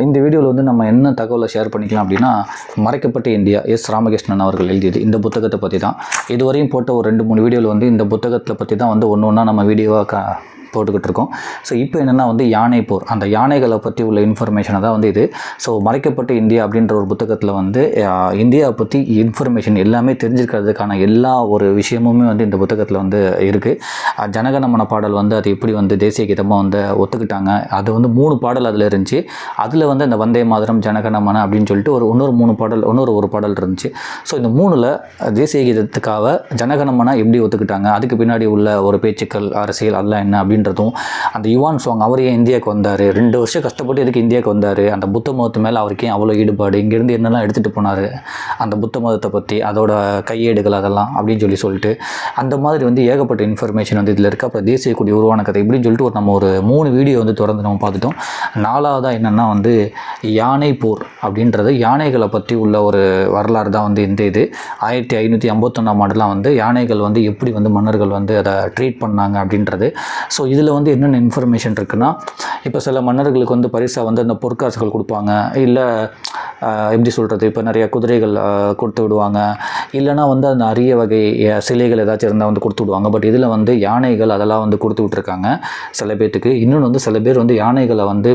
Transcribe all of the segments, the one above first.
இந்த வீடியோவில் வந்து நம்ம என்ன தகவலை ஷேர் பண்ணிக்கலாம் அப்படின்னா மறைக்கப்பட்ட இந்தியா எஸ் ராமகிருஷ்ணன் அவர்கள் எழுதியது இந்த புத்தகத்தை பற்றி தான் இதுவரையும் போட்ட ஒரு ரெண்டு மூணு வீடியோவில் வந்து இந்த புத்தகத்தை பற்றி தான் வந்து ஒன்று ஒன்றா நம்ம வீடியோவாக க போட்டுக்கிட்டு இருக்கோம் ஸோ இப்போ என்னென்னா வந்து யானை போர். அந்த யானைகளை பற்றி உள்ள இன்ஃபர்மேஷனை தான் வந்து இது. ஸோ மறைக்கப்பட்ட இந்தியா அப்படின்ற ஒரு புத்தகத்தில் வந்து இந்தியாவை பற்றி இன்ஃபர்மேஷன் எல்லாமே தெரிஞ்சுக்கிறதுக்கான எல்லா ஒரு விஷயமுமே வந்து இந்த புத்தகத்தில் வந்து இருக்குது ஜனகணமன பாடல் வந்து அது எப்படி வந்து தேசிய கீதமாக வந்து ஒத்துக்கிட்டாங்க. அது வந்து மூணு பாடல் அதில் இருந்துச்சு. அதில் வந்து அந்த வந்தே மாதரம் ஜனகணமன அப்படின்னு சொல்லிட்டு ஒரு இன்னொரு மூணு பாடல் இன்னொரு ஒரு பாடல் இருந்துச்சு. ஸோ இந்த மூணில் தேசிய கீதத்துக்காக ஜனகணமன எப்படி ஒத்துக்கிட்டாங்க? அதுக்கு பின்னாடி உள்ள ஒரு பேச்சுக்கள் அரசியல் அதெல்லாம் என்ன அப்படின்றதும் அந்த யுவான் சாங் அவர் ஏன் இந்தியாவுக்கு வந்தார்? ரெண்டு வருஷம் கஷ்டப்பட்டு எதுக்கு இந்தியாவுக்கு வந்தார்? அந்த புத்த மதத்து மேலே அவருக்கு ஏன் அவ்வளோ ஈடுபாடு? இங்கேருந்து என்னெல்லாம் எடுத்துகிட்டு போனார்? அந்த புத்த மதத்தை பற்றி அதோட கையேடுகள் அதெல்லாம் அப்படின்னு சொல்லி சொல்லிட்டு அந்த மாதிரி வந்து ஏகப்பட்ட இன்ஃபர்மேஷன் வந்து இதில் இருக்குது அப்புறம் தேசிய கொடி உருவான கதை இப்படின்னு சொல்லிட்டு ஒரு நம்ம ஒரு மூணு வீடியோ வந்து தொடர்ந்து நம்ம பார்த்துட்டோம். நாலாவதாக என்னென்னா வந்து யானை போர் அப்படின்றது யானைகளை பற்றி உள்ள ஒரு வரலாறு தான் வந்து இந்த இது. ஆயிரத்தி ஐநூற்றி ஐம்பத்தொன்னாம் ஆண்டுலாம் வந்து யானைகள் வந்து எப்படி வந்து மன்னர்கள் வந்து அதை ட்ரீட் பண்ணாங்க அப்படின்றது. ஸோ இதில் வந்து என்னென்ன இன்ஃபர்மேஷன் இருக்குன்னா இப்போ சில மன்னர்களுக்கு வந்து பரிசாக வந்து அந்த பொற்காசுகள் கொடுப்பாங்க. இல்லை எப்படி சொல்கிறது இப்போ நிறைய குதிரைகள் கொடுத்து விடுவாங்க. இல்லைனா வந்து அந்த அரிய வகை சிலைகள் ஏதாச்சும் இருந்தால் வந்து கொடுத்து விடுவாங்க. பட் இதில் வந்து யானைகள் அதெல்லாம் வந்து கொடுத்து விட்ருக்காங்க சில பேர்த்துக்கு இன்னொன்று வந்து சில பேர் வந்து யானைகளை வந்து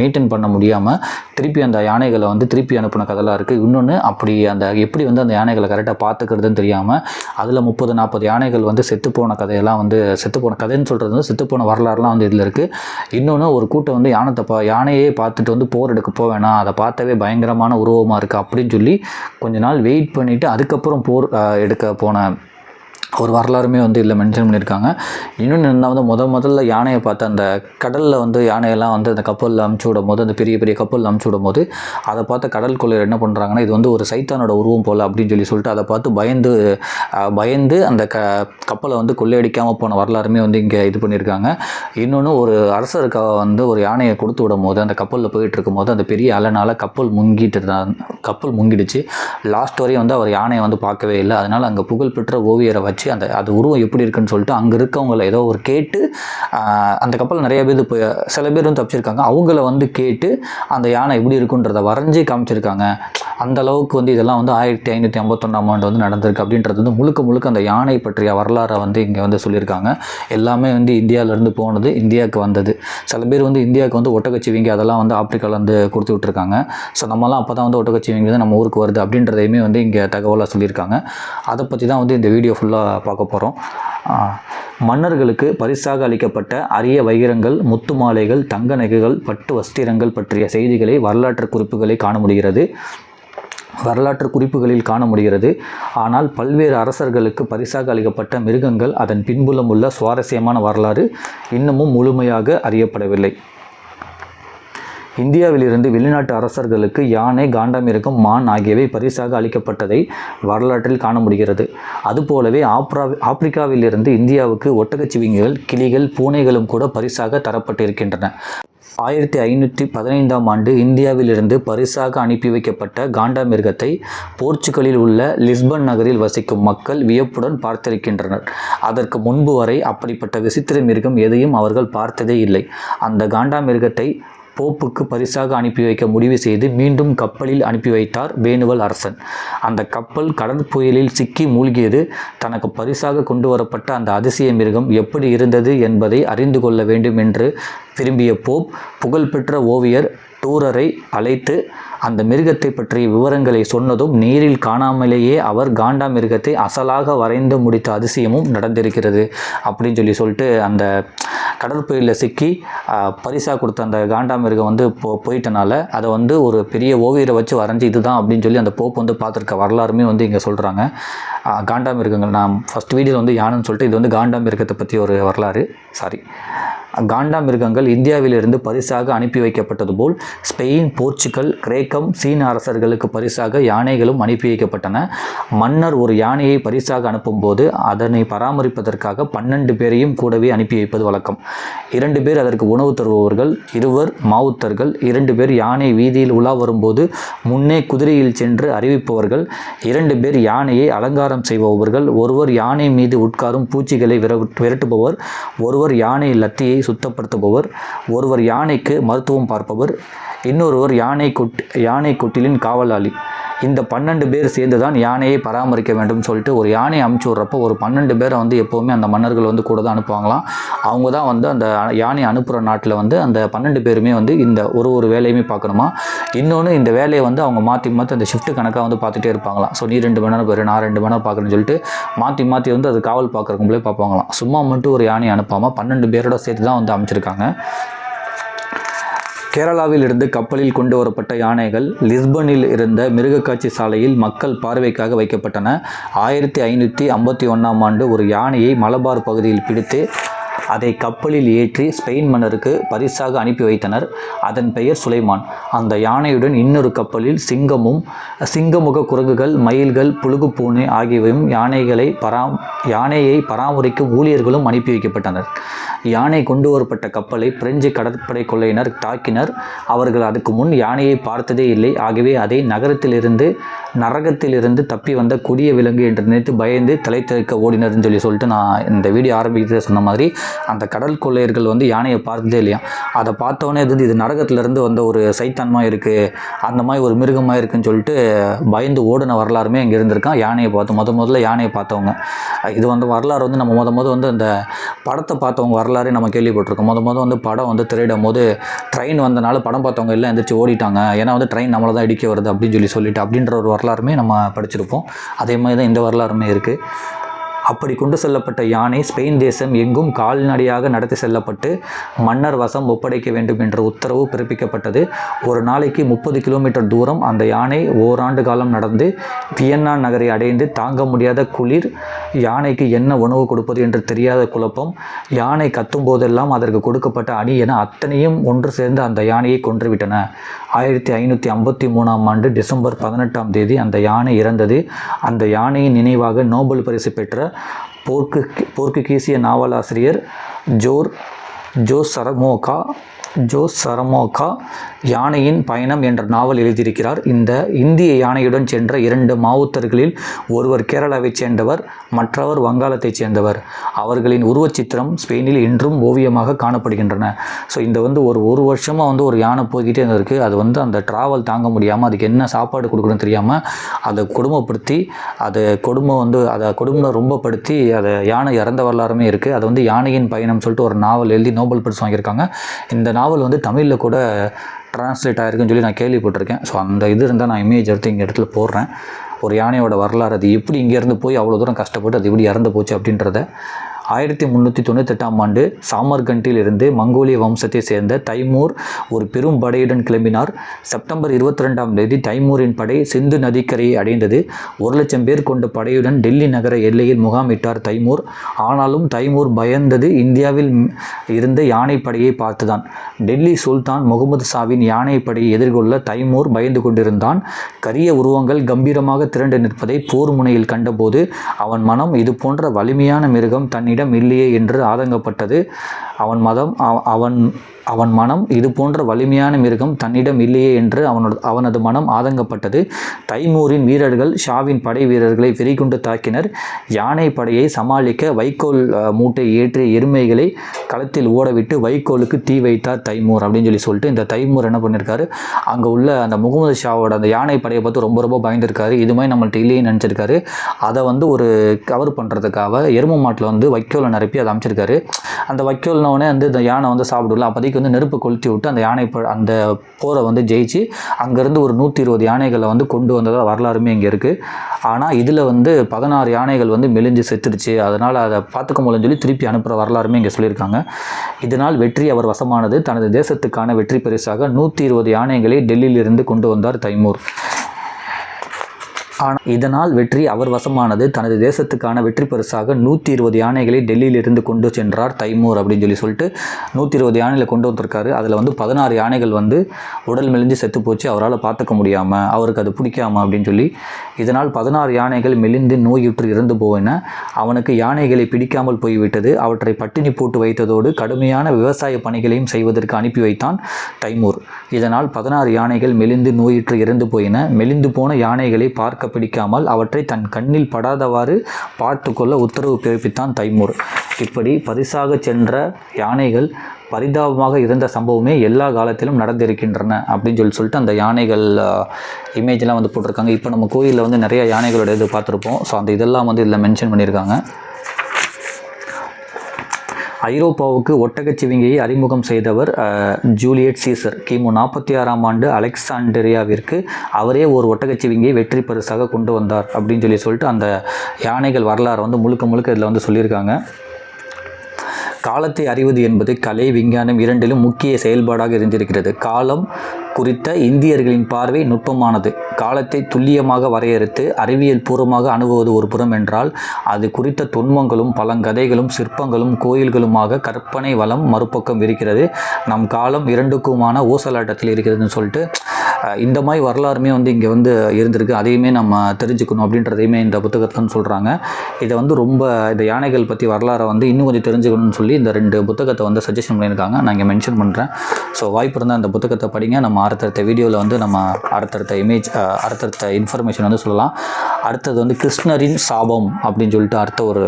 மெயின்டைன் பண்ண முடியாமல் திருப்பி அந்த யானைகளை வந்து திருப்பி அனுப்பின கதைலாம் இருக்குது இன்னொன்று அப்படி அந்த எப்படி வந்து அந்த யானைகளை கரெக்டாக பார்த்துக்கிறதுன்னு தெரியாமல் அதில் முப்பது நாற்பது யானைகள் வந்து செத்துப்போன கதையெல்லாம் வந்து செத்துப்போன கதைன்னு சொல்கிறது வந்து செத்துப்போன வரலாறுலாம் வந்து இதில் இருக்குது இன்னொன்று ஒரு கூட்டம் வந்து யானத்தை பா யானையே பார்த்துட்டு வந்து போர் எடுக்க போவேணாம் அதை பார்த்தவே பயங்கரமான உருவமாக இருக்குது அப்படின்னு சொல்லி கொஞ்ச நாள் வெயிட் பண்ணிவிட்டு அதுக்கப்புறம் போர் எடுக்க போன ஒரு வரலாறுமே வந்து இதில் மென்ஷன் பண்ணியிருக்காங்க. இன்னொன்று என்ன வந்து முத முதல்ல யானையை பார்த்து அந்த கடலில் வந்து யானையெல்லாம் வந்து அந்த கப்பலில் அமுச்சு விடும் போது அந்த பெரிய பெரிய கப்பலில் அமுச்சு விடும் போது அதை பார்த்து கடல் கொள்ளையர் என்ன பண்ணுறாங்கன்னா இது வந்து ஒரு சைத்தானோட உருவம் போல் அப்படின்னு சொல்லி சொல்லிட்டு அதை பார்த்து பயந்து பயந்து அந்த க கப்பலை வந்து கொள்ளையடிக்காமல் போன வரலாறுமே வந்து இங்கே இது பண்ணியிருக்காங்க. இன்னொன்று ஒரு அரசருக்கு வந்து ஒரு யானையை கொடுத்து விடும் போது அந்த கப்பலில் போயிட்டு இருக்கும்போது அந்த பெரிய அலைனால் கப்பல் முங்கிட்டு தான் கப்பல் முங்கிடுச்சு. லாஸ்ட் வரையும் வந்து அவர் யானையை வந்து பார்க்கவே இல்லை. அதனால் அங்கே புகழ்பெற்ற ஓவியரை வச்சு அந்த அது உருவம் எப்படி இருக்குன்னு சொல்லிட்டு அங்கே இருக்கவங்கள ஏதோ ஒரு கேட்டு அந்த கப்பல் நிறைய பேர் இப்போ சில பேர் வந்து தப்பிச்சிருக்காங்க. அவங்கள வந்து கேட்டு அந்த யானை எப்படி இருக்குன்றத வரைஞ்சி காமிச்சிருக்காங்க. அந்த அளவுக்கு வந்து இதெல்லாம் வந்து ஆயிரத்தி ஐநூற்றி ஐம்பத்தொன்னாம் ஆண்டு வந்து நடந்திருக்கு அப்படின்றது வந்து முழுக்க முழுக்க அந்த யானை பற்றிய வரலாறை வந்து இங்கே வந்து சொல்லியிருக்காங்க. எல்லாமே வந்து இந்தியாவிலேருந்து போனது இந்தியாவுக்கு வந்தது. சில பேர் வந்து இந்தியாவுக்கு வந்து ஒட்டகச்சிவிங்கி அதெல்லாம் வந்து ஆப்பிரிக்காவிலேருந்து கொடுத்து விட்ருக்காங்க ஸோ நம்மலாம் அப்போ தான் வந்து ஒட்டகச்சிவிங்கி வந்து நம்ம ஊருக்கு வருது அப்படின்றதையுமே வந்து இங்கே தகவலாக சொல்லியிருக்காங்க. அதை பற்றி தான் வந்து இந்த வீடியோ ஃபுல்லாக பார்க்க போகிறோம் மன்னர்களுக்கு பரிசாக அளிக்கப்பட்ட அரிய வைரங்கள் முத்து மாலைகள் தங்க நகைகள் பட்டு வஸ்திரங்கள் பற்றிய செய்திகளை வரலாற்று குறிப்புகளை காண முடிகிறது. வரலாற்று குறிப்புகளில் காண முடிகிறது. ஆனால் பல்வேறு அரசர்களுக்கு பரிசாக அளிக்கப்பட்ட மிருகங்கள் அதன் பின்புலம் உள்ள சுவாரஸ்யமான வரலாறு இன்னமும் முழுமையாக அறியப்படவில்லை. இந்தியாவிலிருந்து வெளிநாட்டு அரசர்களுக்கு யானை காண்டாமிருகம் மான் ஆகியவை பரிசாக அளிக்கப்பட்டதை வரலாற்றில் காண முடிகிறது. அதுபோலவே ஆப்ரா ஆப்பிரிக்காவிலிருந்து இந்தியாவுக்கு ஒட்டகச்சிவிங்கிகள் கிளிகள் பூனைகளும் கூட பரிசாக தரப்பட்டிருக்கின்றன. ஆயிரத்தி ஐநூற்றி பதினைந்தாம் ஆண்டு இந்தியாவிலிருந்து பரிசாக அனுப்பி வைக்கப்பட்ட காண்டாமிருகத்தை போர்ச்சுகலில் உள்ள லிஸ்பன் நகரில் வசிக்கும் மக்கள் வியப்புடன் பார்த்திருக்கின்றனர். அதற்கு முன்பு வரை அப்படிப்பட்ட விசித்திர மிருகம் எதையும் அவர்கள் பார்த்ததே இல்லை. அந்த காண்டாமிருகத்தை போப்புக்கு பரிசாக அனுப்பி வைக்க முடிவு செய்து மீண்டும் கப்பலில் அனுப்பி வைத்தார் வேணுவல் அரசன். அந்த கப்பல் கடற்புயலில் சிக்கி மூழ்கியது. தனக்கு பரிசாக கொண்டு வரப்பட்ட அந்த அதிசய மிருகம் எப்படி இருந்தது என்பதை அறிந்து கொள்ள வேண்டும் என்று விரும்பிய போப் புகழ்பெற்ற ஓவியர் டூரரை அழைத்து அந்த மிருகத்தை பற்றிய விவரங்களை சொன்னதும் நேரில் காணாமலேயே அவர் காண்டா மிருகத்தை அசலாக வரைந்து முடித்த அதிசயமும் நடந்திருக்கிறது. அப்படின்னு சொல்லி சொல்லிட்டு அந்த கடற்பயிரில் சிக்கி பரிசாக கொடுத்த அந்த காண்டாமிருகம் வந்து போ போயிட்டனால அதை வந்து ஒரு பெரிய ஓவியரை வச்சு வரைஞ்சி இதுதான் அப்படின்னு சொல்லி அந்த போப் வந்து பார்த்துருக்க வரலாறுமே வந்து இங்கே சொல்கிறாங்க காண்டாமிருகங்கள் நான் ஃபஸ்ட் வீடியோவில் வந்து யானைன்னு சொல்லிட்டு இது வந்து காண்டாமிருகத்தை பற்றி ஒரு வரலாறு. சாரி காண்டா மிருகங்கள் இந்தியாவிலிருந்து பரிசாக அனுப்பி வைக்கப்பட்டது போல் ஸ்பெயின் போர்ச்சுகல் கிரேக்கம் சீன அரசர்களுக்கு பரிசாக யானைகளும் அனுப்பி வைக்கப்பட்டன. மன்னர் ஒரு யானையை பரிசாக அனுப்பும்போது அதனை பராமரிப்பதற்காக பன்னெண்டு பேரையும் கூடவே அனுப்பி வைப்பது வழக்கம். இரண்டு பேர் அதற்கு உணவு தருபவர்கள் இருவர் மாவுத்தர்கள் இரண்டு பேர் யானை வீதியில் உலா வரும்போது முன்னே குதிரையில் சென்று அறிவிப்பவர்கள் இரண்டு பேர் யானையை அலங்காரம் செய்பவர்கள் ஒருவர் யானை மீது உட்காரும் பூச்சிகளை விரட்டுபவர் ஒருவர் யானை லத்தியை சுத்தப்படுத்துபவர். ஒருவர் யானைக்கு மருத்துவம் பார்ப்பவர். இன்னொருவர் யானை கொட் யானை கொட்டிலின் காவலாளி. இந்த பன்னெண்டு பேர் சேர்ந்து தான் யானையை பராமரிக்க வேண்டும் சொல்லிட்டு ஒரு யானையை அமுச்சு விட்றப்போ ஒரு பன்னெண்டு பேரை வந்து எப்போவுமே அந்த மன்னர்கள் வந்து கூட தான் அனுப்புவாங்களாம். அவங்க தான் வந்து அந்த யானை அனுப்புகிற நாட்டில் வந்து அந்த பன்னெண்டு பேருமே வந்து இந்த ஒரு ஒரு வேலையுமே பார்க்கணுமா? இன்னொன்று இந்த வேலையை வந்து அவங்க மாற்றி மாற்றி அந்த ஷிஃப்ட் கணக்காக வந்து பார்த்துட்டே இருப்பாங்களாம். ஸோ நீ ரெண்டு மணி நேரம் போயிரு நான் ரெண்டு மணி நேரம் பார்க்குறேன்னு சொல்லிட்டு மாற்றி மாற்றி வந்து அது காவல் பார்க்குறவங்களே பார்ப்பாங்களாம். சும்மா மட்டும் ஒரு யானையை அனுப்பாமல் பன்னெண்டு பேரோட சேர்த்து தான் வந்து அமைச்சிருக்காங்க. கேரளாவில் இருந்து கப்பலில் கொண்டு வரப்பட்ட யானைகள் லிஸ்பனில் இருந்த மிருகக்காட்சி சாலையில் மக்கள் பார்வைக்காக வைக்கப்பட்டன. ஆயிரத்தி ஐநூற்றி ஐம்பத்தி ஒன்றாம் ஆண்டு ஒரு யானையை மலபார் பகுதியில் பிடித்து அதை கப்பலில் ஏற்றி ஸ்பெயின் மன்னருக்கு பரிசாக அனுப்பி வைத்தனர். அதன் பெயர் சுலைமான். அந்த யானையுடன் இன்னொரு கப்பலில் சிங்கமும் சிங்கமுக குரங்குகள் மயில்கள் புழுகு பூனை ஆகியவையும் யானைகளை பராம் யானையை பராமரிக்கும் ஊழியர்களும் அனுப்பி வைக்கப்பட்டனர். யானை கொண்டு வரப்பட்ட கப்பலை பிரெஞ்சு கடற்படை கொள்ளையினர் தாக்கினர். அவர்கள் அதுக்கு முன் யானையை பார்த்ததே இல்லை. ஆகவே அதை நகரத்திலிருந்து நரகத்திலிருந்து தப்பி வந்த கொடிய விலங்கு என்று நினைத்து பயந்து தலை தெறிக்க ஓடினர்னு சொல்லி சொல்லிட்டு நான் இந்த வீடியோ ஆரம்பிக்கிறது சொன்ன மாதிரி அந்த கடல் கொள்ளையர்கள் வந்து யானையை பார்த்ததே இல்லையா? அதை பார்த்தோன்னே இது இது நரகத்திலிருந்து வந்த ஒரு சைத்தன்மாக இருக்குது அந்த மாதிரி ஒரு மிருகமாக இருக்குன்னு சொல்லிட்டு பயந்து ஓடின வரலாறுமே இங்கே இருந்திருக்கான். யானையை பார்த்து முத முதல்ல யானையை பார்த்தவங்க. இது வந்து வரலாறு வந்து நம்ம முத முத வந்து அந்த படத்தை பார்த்தவங்க வரலாறே நம்ம கேள்விப்பட்டிருக்கோம். முத முத வந்து படம் வந்து திரையிடும் போது ட்ரெயின் வந்தனால படம் பார்த்தவங்க எல்லாம் எந்திரிச்சு ஓடிட்டாங்க. ஏன்னா வந்து ட்ரெயின் நம்மளை தான் இடிக்க வருது அப்படின்னு சொல்லி சொல்லிட்டு அப்படின்ற ஒரு வரலாறுமே நம்ம படிச்சிருப்போம். அதே மாதிரி தான் இந்த வரலாறுமே இருக்குது அப்படி கொண்டு செல்லப்பட்ட யானை ஸ்பெயின் தேசம் எங்கும் கால்நடையாக நடத்தி செல்லப்பட்டு மன்னர் வசம் ஒப்படைக்க வேண்டும் என்ற உத்தரவு பிறப்பிக்கப்பட்டது. ஒரு நாளைக்கு முப்பது கிலோமீட்டர் தூரம் அந்த யானை ஓராண்டு காலம் நடந்து வியன்னா நகரை அடைந்து தாங்க முடியாத குளிர் யானைக்கு என்ன உணவு கொடுப்பது என்று தெரியாத குழப்பம் யானை கத்தும் போதெல்லாம் அதற்கு கொடுக்கப்பட்ட அணி என அத்தனையும் ஒன்று சேர்ந்து அந்த யானையை கொன்றுவிட்டன ஆயிரத்தி ஐநூற்றி ஐம்பத்தி மூணாம் ஆண்டு டிசம்பர் பதினெட்டாம் தேதி அந்த யானை இறந்தது. அந்த யானையின் நினைவாக நோபல் பரிசு பெற்ற போர்க்கு போர்க்குகீசிய நாவலாசிரியர் ஜோர் ஜோ சரமோகா ஜோஸ் சரமோகா யானையின் பயணம் என்ற நாவல் எழுதியிருக்கிறார். இந்த இந்திய யானையுடன் சென்ற இரண்டு மாவுத்தர்களில் ஒருவர் கேரளாவைச் சேர்ந்தவர் மற்றவர் வங்காளத்தைச் சேர்ந்தவர். அவர்களின் உருவச்சித்திரம் ஸ்பெயினில் இன்றும் ஓவியமாக காணப்படுகின்றன. ஸோ இந்த வந்து ஒரு ஒரு வருஷமாக வந்து ஒரு யானை போய்கிட்டே இருந்திருக்கு. அது வந்து அந்த ட்ராவல் தாங்க முடியாமல் அதுக்கு என்ன சாப்பாடு கொடுக்கணும்னு தெரியாமல் அதை கொடுமைப்படுத்தி அதை கொடுமை வந்து அதை கொடுமை ரொம்பப்படுத்தி அதை யானை இறந்த வரலாறுமே இருக்குது அது வந்து யானையின் பயணம் சொல்லிட்டு ஒரு நாவல் எழுதி நோபல் பரிசு வாங்கியிருக்காங்க. இந்த நாவல் நாவல் வந்து தமிழில் கூட டிரான்ஸ்லேட் ஆயிருக்குன்னு சொல்லி நான் கேள்விப்பட்டிருக்கேன். ஸோ அந்த இது இருந்தால் நான் இமேஜ் எடுத்து இங்கே இடத்துல போடுறேன். ஒரு யானையோட வரலாறு அது எப்படி இங்கேருந்து போய் அவ்வளோ தூரம் கஷ்டப்பட்டு அது எப்படி இறந்து போச்சு அப்படின்றத ஆயிரத்தி முந்நூற்றி தொண்ணூத்தெட்டாம் ஆண்டு சாமர்கண்டில் இருந்து மங்கோலிய வம்சத்தை சேர்ந்த தைமூர் ஒரு பெரும் படையுடன் கிளம்பினார். செப்டம்பர் இருபத்தி ரெண்டாம் தேதி தைமூரின் படை சிந்து நதிக்கரையை அடைந்தது. ஒரு லட்சம் பேர் கொண்ட படையுடன் டெல்லி நகர எல்லையில் முகாமிட்டார் தைமூர். ஆனாலும் தைமூர் பயந்தது இந்தியாவில் இருந்த யானைப்படையை பார்த்துதான். டெல்லி சுல்தான் முகமது சாவின் யானைப்படையை எதிர்கொள்ள தைமூர் பயந்து கொண்டிருந்தான். கரிய உருவங்கள் கம்பீரமாக திரண்டு நிற்பதை போர் முனையில் கண்டபோது அவன் மனம் இது போன்ற வலிமையான மிருகம் தன்னிடம் இல்லையே என்று ஆதங்கப்பட்டது. அவன் மதம் அவ- அவன் அவன் மனம் இது போன்ற வலிமையான மிருகம் தன்னிடம் இல்லையே என்று அவனோட அவனது மனம் ஆதங்கப்பட்டது. தைமூரின் வீரர்கள் ஷாவின் படை வீரர்களை வெறிகுண்டு தாக்கினர். யானை படையை சமாளிக்க வைக்கோல் மூட்டை ஏற்றிய எருமைகளை களத்தில் ஓடவிட்டு வைக்கோலுக்கு தீ வைத்தார் தைமூர் அப்படின்னு சொல்லி சொல்லிட்டு இந்த தைமூர் என்ன பண்ணியிருக்காரு அங்கே உள்ள அந்த முகமது ஷாவோட அந்த யானை படையை பார்த்து ரொம்ப ரொம்ப பயந்துருக்காரு. இது மாதிரி நம்மள்ட்ட இல்லையே நினச்சிருக்காரு. அதை வந்து ஒரு கவர் பண்ணுறதுக்காக எரும மாட்டில் வந்து வைக்கோலை நிரப்பி அதை அமைச்சிருக்காரு. அந்த வைக்கோல்னோடனே வந்து இந்த யானை வந்து சாப்பிடல. அப்போதைக்கு வந்து நெருப்பு கொளுத்தி விட்டு அந்த யானை அந்த போரை வந்து ஜெயிச்சு அங்கேருந்து ஒரு நூற்றி இருபது யானைகளை வந்து கொண்டு வந்ததாக வரலாறுமே இங்கே இருக்குது ஆனால் இதில் வந்து பதினாறு யானைகள் வந்து மெலிஞ்சு செத்துருச்சு அதனால் அதை பார்த்துக்க முடியலன்னு சொல்லி திருப்பி அனுப்புகிற வரலாறுமே இங்கே சொல்லியிருக்காங்க. இதனால் வெற்றி அவர் வசமானது. தனது தேசத்துக்கான வெற்றி பரிசாக நூற்றி இருபது யானைகளை டெல்லியிலிருந்து கொண்டு வந்தார் தைமூர். ஆனால் இதனால் வெற்றி அவர் வசமானது. தனது தேசத்துக்கான வெற்றி பரிசாக நூற்றி இருபது யானைகளை டெல்லியிலிருந்து கொண்டு சென்றார் தைமூர் அப்படின்னு சொல்லி சொல்லிட்டு நூற்றி இருபது யானைகளை கொண்டு வந்திருக்காரு. அதில் வந்து பதினாறு யானைகள் வந்து உடல் மெலிஞ்சு செத்து போச்சு. அவரால் பார்த்துக்க முடியாமல் அவருக்கு அது பிடிக்காம அப்படின்னு சொல்லி இதனால் பதினாறு யானைகள் மெலிந்து நோயுற்று இறந்து போயின. அவனுக்கு யானைகளை பிடிக்காமல் போய்விட்டது. அவற்றை பட்டினி போட்டு வைத்ததோடு கடுமையான விவசாய பணிகளையும் செய்வதற்கு அனுப்பி வைத்தான் தைமூர். இதனால் பதினாறு யானைகள் மெலிந்து நோயுற்று இறந்து போயின. மெலிந்து போன யானைகளை பார்க்க தாக்க பிடிக்காமல் அவற்றை தன் கண்ணில் படாதவாறு பார்த்துக்கொள்ள உத்தரவு பிறப்பித்தான் தைமூர். இப்படி பரிசாக சென்ற யானைகள் பரிதாபமாக இருந்த சம்பவமே எல்லா காலத்திலும் நடந்திருக்கின்றன அப்படின்னு சொல்லி சொல்லிட்டு அந்த யானைகள் இமேஜ்லாம் வந்து போட்டிருக்காங்க. இப்போ நம்ம கோயிலில் வந்து நிறைய யானைகளோட இது பார்த்துருப்போம். ஸோ அந்த இதெல்லாம் வந்து இதில் மென்ஷன் பண்ணியிருக்காங்க. ஐரோப்பாவுக்கு ஒட்டகச்சிவிங்கியை அறிமுகம் செய்தவர் ஜூலியட் சீசர். கிமு நாற்பத்தி ஆறாம் ஆண்டு அலெக்சாண்டரியாவிற்கு அவரே ஒரு ஒட்டகச்சிவிங்கியை வெற்றி பரிசாக கொண்டு வந்தார் அப்படின்னு சொல்லி சொல்லிட்டு அந்த யானைகள் வரலாறு வந்து முழுக்க முழுக்க இதில் வந்து சொல்லியிருக்காங்க. காலத்தை அறிவது என்பது கலை விஞ்ஞானம் இரண்டிலும் முக்கிய செயல்பாடாக இருந்திருக்கிறது. காலம் குறித்த இந்தியர்களின் பார்வை நுட்பமானது. காலத்தை துல்லியமாக வரையறுத்து அறிவியல் பூர்வமாக அணுகுவது ஒரு புறம் என்றால் அது குறித்த துன்பங்களும் பழங்கதைகளும் சிற்பங்களும் கோயில்களுமாக கற்பனை வளம் மறுபக்கம் இருக்கிறது. நம் காலம் இரண்டுக்குமான ஊசலாட்டத்தில் இருக்கிறதுன்னு சொல்லிட்டு இந்த மாதிரி வரலாறுமே வந்து இங்கே வந்து இருந்திருக்கு. அதையுமே நம்ம தெரிஞ்சுக்கணும் அப்படின்றதையுமே இந்த புத்தகத்தில் சொல்கிறாங்க இதை வந்து ரொம்ப இந்த யானைகள் பற்றி வரலாறை வந்து இன்னும் கொஞ்சம் தெரிஞ்சுக்கணும்னு சொல்லி இந்த ரெண்டு புத்தகத்தை வந்து சஜஷன் பண்ணியிருக்காங்க. நான் இங்கே மென்ஷன் பண்ணுறேன் ஸோ வாய்ப்பு இருந்தால் அந்த புத்தகத்தை படிங்க. நம்ம அடுத்தடுத்த வீடியோவில் வந்து நம்ம அடுத்தடுத்த இமேஜ் அடுத்தடுத்த இன்ஃபர்மேஷன் வந்து சொல்லலாம். அடுத்தது வந்து கிருஷ்ணரின் சாபம் அப்படின்னு சொல்லிட்டு அடுத்த ஒரு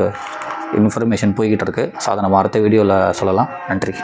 இன்ஃபர்மேஷன் போய்கிட்டு இருக்குது ஸோ அதை நம்ம அடுத்த வீடியோவில் சொல்லலாம். நன்றி.